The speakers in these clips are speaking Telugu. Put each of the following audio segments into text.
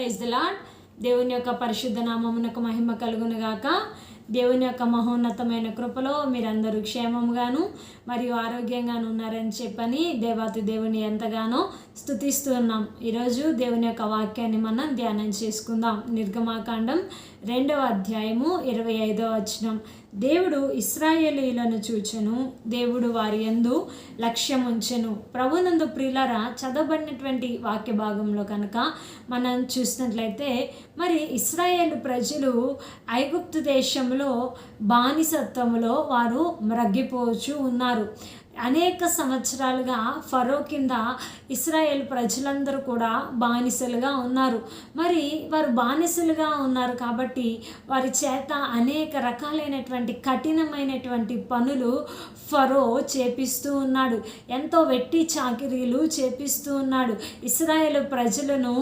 ప్రైజ్ ద లాడ్ దేవుని యొక్క పరిశుద్ధ నామమునకు మహిమ కలుగును గాక దేవుని యొక్క మహోన్నతమైన కృపలో మీరందరూ క్షేమంగాను మరియు ఆరోగ్యంగాను ఉన్నారని చెప్పని దేవాతి దేవుని ఎంతగానో స్థుతిస్తున్నాం ఈరోజు దేవుని యొక్క వాక్యాన్ని మనం ధ్యానం చేసుకుందాం. నిర్గమాకాండం రెండవ అధ్యాయము ఇరవై ఐదవ వచనం. దేవుడు ఇస్రాయేలీలను చూచెను దేవుడు వారి యందు లక్ష్యం ఉంచెను ప్రభునందు ప్రియులరా చదవబడినటువంటి వాక్య భాగంలో కనుక మనం చూసినట్లయితే మరి ఇస్రాయేల్ ప్రజలు ఐగుప్తు దేశంలో బానిసత్వంలో వారు మ్రగ్గిపోవచ్చు ఉన్నారు. అనేక సంవత్సరాలుగా ఫరో కింద ఇస్రాయేల్ ప్రజలందరూ కూడా బానిసలుగా ఉన్నారు. మరి వారు బానిసలుగా ఉన్నారు కాబట్టి వారి చేత అనేక రకాలైనటువంటి కఠినమైనటువంటి పనులు ఫరో చేపిస్తూ ఉన్నాడు. ఎంతో వెట్టి చాకిరీలు చేపిస్తూ ఉన్నాడు. ఇస్రాయేల్ ప్రజలను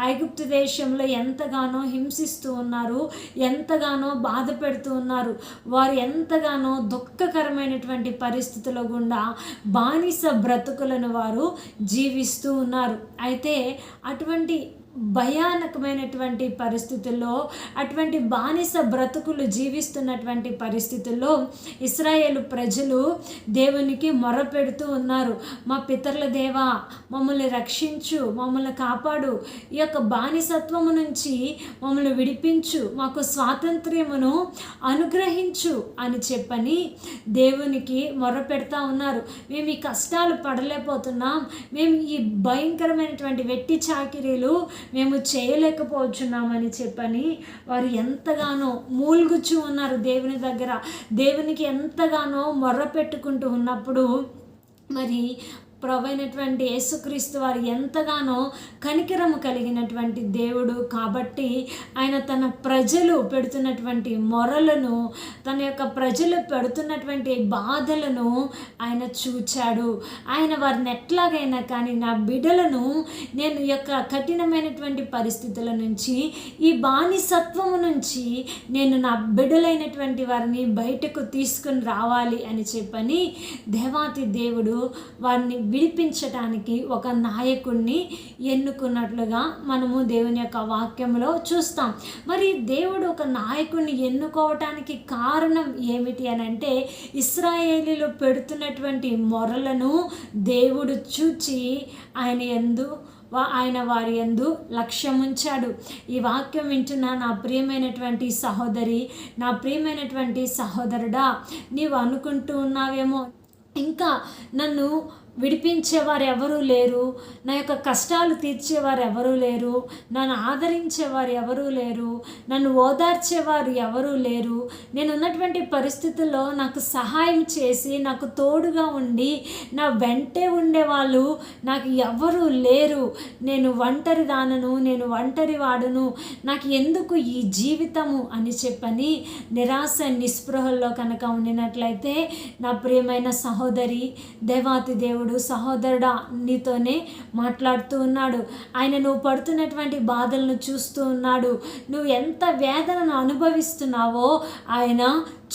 ఐగుప్తు దేశంలో ఎంతగానో హింసిస్తూ ఉన్నారు ఎంతగానో బాధ పెడుతూ ఉన్నారు. వారు ఎంతగానో దుఃఖకరమైనటువంటి పరిస్థితుల గుండా బానిస బ్రతుకులను వారు జీవిస్తూ ఉన్నారు. అయితే అటువంటి భయానకమైనటువంటి పరిస్థితుల్లో అటువంటి బానిస బ్రతుకులు జీవిస్తున్నటువంటి పరిస్థితుల్లో ఇస్రాయేల్ ప్రజలు దేవునికి మొరపెడుతూ ఉన్నారు. మా పితరుల దేవా మమ్మల్ని రక్షించు మమ్మల్ని కాపాడు. ఈ యొక్క బానిసత్వము నుంచి మమ్మల్ని విడిపించు మాకు స్వాతంత్ర్యమును అనుగ్రహించు అని చెప్పని దేవునికి మొరపెడతా ఉన్నారు. మేము ఈ కష్టాలు పడలేకపోతున్నాం. మేము ఈ భయంకరమైనటువంటి వెట్టి చాకిరీలు మేము చేయలేకపోతున్నామని చెప్పని వారు ఎంతగానో మూల్గుచ్చు ఉన్నారు దేవుని దగ్గర. దేవునికి ఎంతగానో మొర్ర పెట్టుకుంటూ ఉన్నప్పుడు మరి ప్రవైనటువంటి యేసుక్రీస్తు వారు ఎంతగానో కనికరము కలిగినటువంటి దేవుడు కాబట్టి ఆయన తన ప్రజలు పెడుతున్నటువంటి మొరలను తన యొక్క ప్రజలు పెడుతున్నటువంటి బాధలను ఆయన చూచాడు. ఆయన వారిని ఎట్లాగైనా కానీ నా బిడలను నేను యొక్క కఠినమైనటువంటి పరిస్థితుల నుంచి ఈ బానిసత్వము నుంచి నేను నా బిడ్డలైనటువంటి వారిని బయటకు తీసుకుని రావాలి అని చెప్పని దేవాతి దేవుడు వారిని విడిపించటానికి ఒక నాయకుడిని ఎన్నుకున్నట్లుగా మనము దేవుని యొక్క వాక్యంలో చూస్తాం. మరి దేవుడు ఒక నాయకుడిని ఎన్నుకోవటానికి కారణం ఏమిటి అని అంటే ఇస్రాయేలీలు పెడుతున్నటువంటి మొరలను దేవుడు చూచి ఆయన ఎందు వా- ఆయన వారి యందు లక్ష్యముంచాడు. ఈ వాక్యం వింటున్న నా ప్రియమైనటువంటి సహోదరి నా ప్రియమైనటువంటి సహోదరుడా నీవు అనుకుంటూ ఉన్నావేమో ఇంకా నన్ను విడిపించేవారు ఎవరూ లేరు. నా యొక్క కష్టాలు తీర్చేవారు ఎవరూ లేరు. నన్ను ఆదరించేవారు ఎవరూ లేరు. నన్ను ఓదార్చేవారు ఎవరూ లేరు. నేను ఉన్నటువంటి పరిస్థితుల్లో నాకు సహాయం చేసి నాకు తోడుగా ఉండి నా వెంటే ఉండేవాళ్ళు నాకు ఎవరూ లేరు. నేను ఒంటరి దానను నేను ఒంటరి వాడును. నాకు ఎందుకు ఈ జీవితము అని చెప్పని నిరాశ నిస్పృహల్లో కనుక ఉండినట్లయితే నా ప్రియమైన సహోదరి దేవాతి దేవుడు సహోదరుడా నీతోనే మాట్లాడుతూ ఉన్నాడు. ఆయన నువ్వు పడుతున్నటువంటి బాధలను చూస్తూ ఉన్నాడు. నువ్వు ఎంత వేదనను అనుభవిస్తున్నావో ఆయన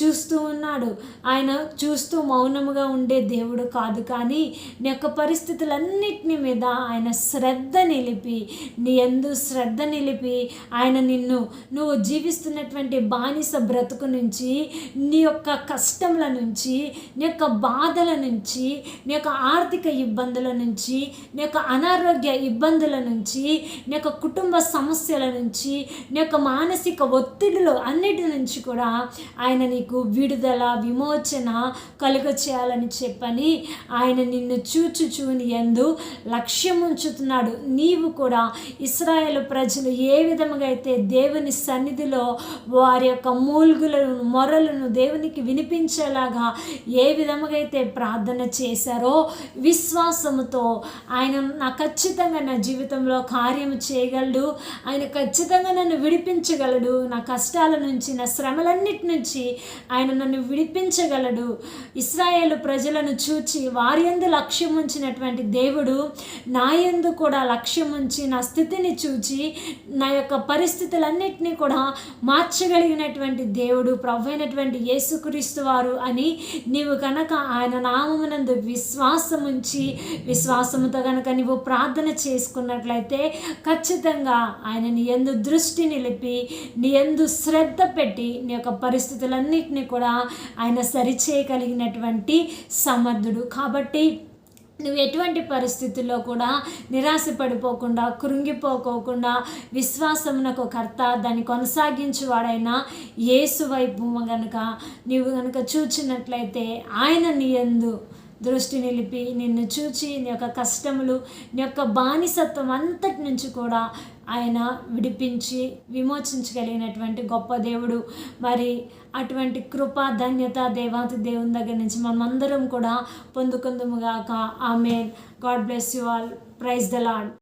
చూస్తూ ఉన్నాడు. ఆయన చూస్తూ మౌనముగా ఉండే దేవుడు కాదు కానీ నీ యొక్క పరిస్థితులన్నిటిని మీద ఆయన శ్రద్ధ నిలిపి నీ ఎందు శ్రద్ధ నిలిపి ఆయన నిన్ను నువ్వు జీవిస్తున్నటువంటి బానిస బ్రతుకు నుంచి నీ యొక్క కష్టముల నుంచి నీ యొక్క బాధల నుంచి నీ యొక్క ఆర్థిక ఇబ్బందుల నుంచి నీ యొక్క అనారోగ్య ఇబ్బందుల నుంచి నీ యొక్క కుటుంబ సమస్యల నుంచి నీ యొక్క మానసిక ఒత్తిడిలో అన్నిటి నుంచి కూడా ఆయన నీకు విడుదల విమోచన కలుగ చేయాలని చెప్పని ఆయన నిన్ను చూచుచూని నీ లక్ష్యం ఉంచుతున్నాడు. నీవు కూడా ఇస్రాయేల్ ప్రజలు ఏ విధముగా అయితే దేవుని సన్నిధిలో వారి యొక్క మూల్గులను మొరలను దేవునికి వినిపించేలాగా ఏ విధముగా అయితే ప్రార్థన చేశారో విశ్వాసముతో ఆయన నా ఖచ్చితంగా నా జీవితంలో కార్యము చేయగలడు. ఆయన ఖచ్చితంగా నన్ను విడిపించగలడు. నా కష్టాల నుంచి నా శ్రమలన్నిటి నుంచి ఆయన నన్ను విడిపించగలడు. ఇస్రాయేల్ ప్రజలను చూచి వారి ఎందు లక్ష్యం ఉంచినటువంటి దేవుడు నా యందు కూడా లక్ష్యం ఉంచి నా స్థితిని చూచి నా యొక్క పరిస్థితులన్నింటినీ కూడా మార్చగలిగినటువంటి దేవుడు ప్రభు అయినటువంటి యేసుక్రీస్తు వారు అని నీవు కనుక ఆయన నామమునందు విశ్వాసం ఉంచి విశ్వాసముతో కనుక నువ్వు ప్రార్థన చేసుకున్నట్లయితే ఖచ్చితంగా ఆయన నీ ఎందు దృష్టి నిలిపి నీ ఎందు శ్రద్ధ పెట్టి నీ యొక్క పరిస్థితులన్నింటినీ కూడా ఆయన సరిచేయగలిగినటువంటి సమర్థుడు. కాబట్టి నువ్వు ఎటువంటి పరిస్థితుల్లో కూడా నిరాశ పడిపోకుండా కృంగిపోకోకుండా విశ్వాసమునకు కర్త దాన్ని కొనసాగించువాడైనా యేసు వైపు కనుక నీవు కనుక చూచినట్లయితే ఆయన నీ యందు దృష్టి నిలిపి నిన్ను చూచి నీ యొక్క కష్టములు నీ యొక్క బానిసత్వం అంతటి నుంచి కూడా ఆయన విడిపించి విమోచించగలిగినటువంటి గొప్ప దేవుడు. మరి అటువంటి కృప ధన్యత దేవాతి దేవుని దగ్గర నుంచి మనమందరం కూడా పొందుకుందుముగాక ఆమె God bless you all. Praise the Lord